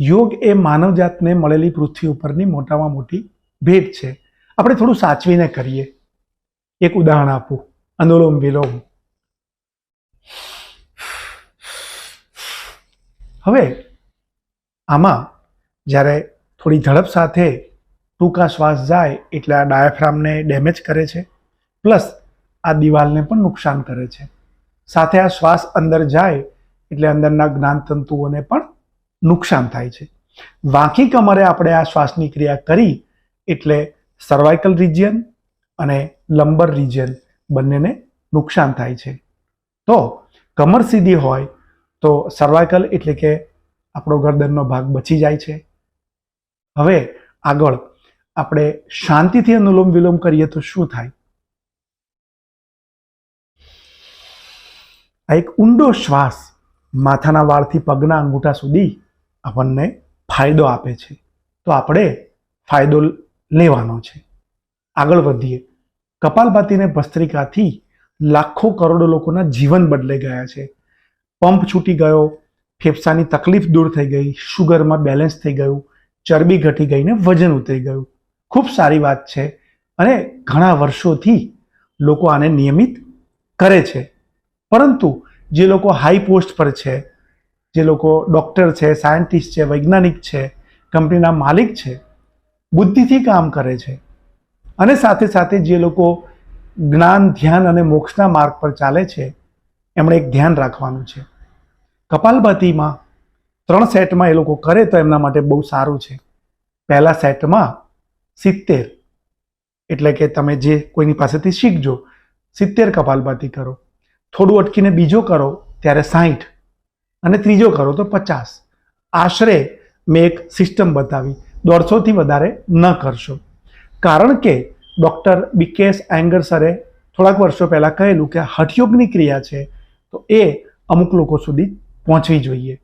યોગ એ માનવજાતને મળેલી પૃથ્વી ઉપરની મોટામાં મોટી ભેટ છે. આપણે થોડું સાચવીને કરીએ. એક ઉદાહરણ આપું. અનુલોમ વિલોમ. હવે આમાં જ્યારે થોડી ઝડપ સાથે ટૂંકા શ્વાસ જાય એટલે આ ડાયાફ્રામને ડેમેજ કરે છે, પ્લસ આ દિવાલને પણ નુકસાન કરે છે. સાથે આ શ્વાસ અંદર જાય એટલે અંદરના જ્ઞાનતંતુઓને પણ નુકસાન થાય છે. વાંકી કમરે આપણે આ શ્વાસની ક્રિયા કરી એટલે સર્વાઇકલ રિજિયન અને લંબર રિજિયન બંનેને નુકસાન થાય છે. તો કમર સીધી હોય તો સર્વાઇકલ એટલે કે આપણો ગરદનનો ભાગ બચી જાય છે. હવે આગળ આપણે શાંતિથી અનુલોમ વિલોમ કરીએ તો શું થાય? આ એક ઊંડો શ્વાસ માથાના વાળથી પગના અંગૂઠા સુધી આપણને ફાયદો આપે છે. તો આપણે ફાયદો લેવાનો છે. આગળ વધીએ. કપાલભાતીને ભસ્ત્રિકાથી લાખો કરોડો લોકોના જીવન બદલાઈ ગયા છે. પંપ છૂટી ગયો, ફેફસાની તકલીફ દૂર થઈ ગઈ શુગરમાં બેલેન્સ થઈ ગયું, ચરબી ઘટી ગઈને વજન ઉતરી ગયું. ખૂબ સારી વાત છે અને ઘણા વર્ષોથી લોકો આને નિયમિત કરે છે. પરંતુ જે લોકો હાઈ પોસ્ટ પર છે જે લોકો ડૉક્ટર છે સાયન્ટિસ્ટ છે, વૈજ્ઞાનિક છે કંપનીના માલિક છે, બુદ્ધિથી કામ કરે છે. અને સાથે સાથે જે લોકો જ્ઞાન, ધ્યાન અને મોક્ષના માર્ગ પર ચાલે છે, એમણે એક ધ્યાન રાખવાનું છે. કપાલભાતીમાં ત્રણ સેટમાં એ લોકો કરે તો એમના માટે બહુ સારું છે. પહેલા સેટમાં સિત્તેર. એટલે કે તમે જે કોઈની પાસેથી શીખજો, સિત્તેર કપાલભાતી કરો. થોડું અટકીને બીજો કરો, ત્યારે સાહીઠ અને ત્રીજો કરો તો પચાસ. આશરે મેં એક સિસ્ટમ બતાવી. દોઢસોથી વધારે ન કરશો. કારણ કે ડૉક્ટર બીકેએસ એંગર સરે થોડાક વર્ષો પહેલાં કહેલું કે હઠયોગની ક્રિયા છે, તો એ અમુક લોકો સુધી પહોંચવી જોઈએ.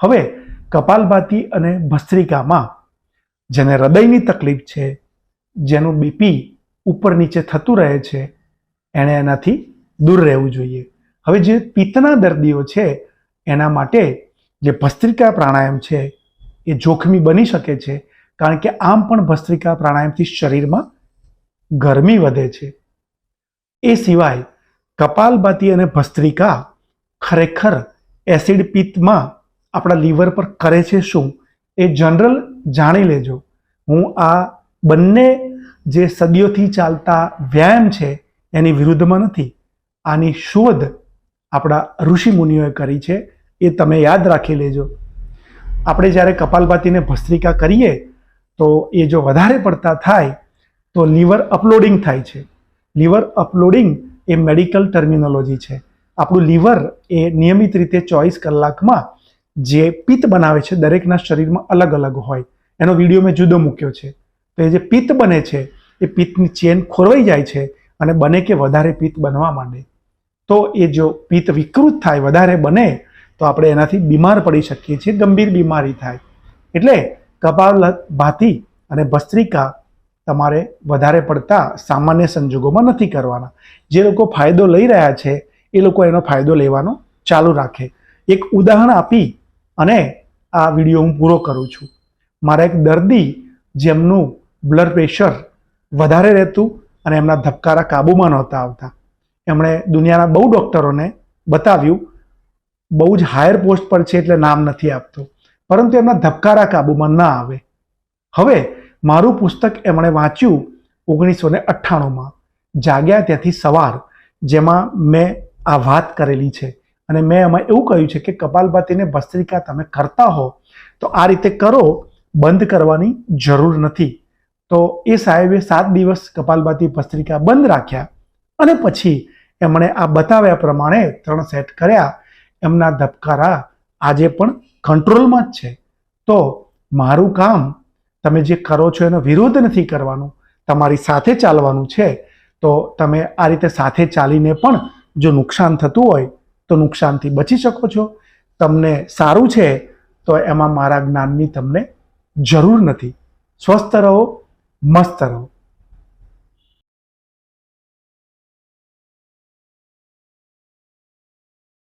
હવે કપાલભાતી અને ભસ્ત્રિકામાં જેને હૃદયની તકલીફ છે, જેનું બીપી ઉપર નીચે થતું રહે છે, એણે એનાથી દૂર રહેવું જોઈએ. હવે જે પિત્તના દર્દીઓ છે એના માટે જે ભસ્ત્રિકા પ્રાણાયામ છે, એ જોખમી બની શકે છે, કારણ કે આમ પણ ભસ્ત્રિકા પ્રાણાયામથી શરીરમાં ગરમી વધે છે. એ સિવાય કપાલભાતી અને ભસ્ત્રિકા ખરેખર એસિડ પિત્તમાં આપણા લીવર પર કરે છે શું? એ જનરલ જાણી લેજો. હું આ બંને જે સદીઓથી ચાલતા વ્યાયામ છે, એની વિરુદ્ધમાં નથી. આની શોધ આપણા ઋષિ મુનિઓએ કરી છે, એ તમે યાદ રાખી લેજો. આપણે જ્યારે કપાલભાતીને ભસ્ત્રિકા કરીએ, તો એ જો વધારે પડતા થાય, તો લીવર અપલોડિંગ થાય છે. લીવર અપલોડિંગ એ મેડિકલ ટર્મિનોલોજી છે. આપણું લીવર એ નિયમિત રીતે ચોવીસ કલાકમાં જે પિત્ત બનાવે છે, દરેકના શરીરમાં અલગ અલગ હોય. એનો વીડિયો મેં જુદો મૂક્યો છે. તો એ જે પિત્ત બને છે, એ પિત્તની ચેન ખોરવાઈ જાય છે અને બને કે વધારે પિત્ત બનવા માંડે. તો એ જો પિત્ત વિકૃત થાય, વધારે બને, તો આપણે એનાથી બીમાર પડી શકીએ છીએ, ગંભીર બીમારી થાય. એટલે કપાલ ભાતી અને ભસ્ત્રિકા તમારે વધારે પડતા સામાન્ય સંજોગોમાં નથી કરવાના. જે લોકો ફાયદો લઈ રહ્યા છે, એ લોકો એનો ફાયદો લેવાનો ચાલુ રાખે. એક ઉદાહરણ આપી અને આ વીડિયો હું પૂરો કરું છું. મારા એક દર્દી જેમનું બ્લડ પ્રેશર વધારે રહેતું અને એમના ધબકારા કાબૂમાં નહોતા આવતા. એમણે દુનિયાના બહુ ડૉક્ટરોને બતાવ્યું, બહુ જ હાયર પોસ્ટ પર છે એટલે નામ નથી આપતો. પરંતુ એમના ધબકારા કાબૂમાં ન આવે. હવે મારું પુસ્તક એમણે વાંચ્યું ઓગણીસો ને અઠ્ઠાણુંમાં. જાગ્યા ત્યાંથી સવાર, જેમાં મેં આ વાત કરેલી છે. અને મેં એમાં એવું કહ્યું છે કે કપાલભાતીને ભસ્ત્રિકા તમે કરતા હો, તો આ રીતે કરો, બંધ કરવાની જરૂર નથી. તો એ સાહેબે સાત દિવસ કપાલભાતી ભસ્ત્રિકા બંધ રાખ્યા અને પછી એમણે આ બતાવ્યા પ્રમાણે ત્રણ સેટ કર્યા. એમના ધબકારા આજે પણ કંટ્રોલમાં જ છે. તો મારું કામ, તમે જે કરો છો એનો વિરોધ નથી કરવાનો, તમારી સાથે ચાલવાનું છે. તો તમે આ રીતે સાથે ચાલીને પણ જો નુકસાન થતું હોય, તો નુકસાનથી બચી શકો છો. તમને સારું છે, તો એમાં મારા જ્ઞાનની તમને જરૂર નથી. સ્વસ્થ રહો, મસ્ત રહો.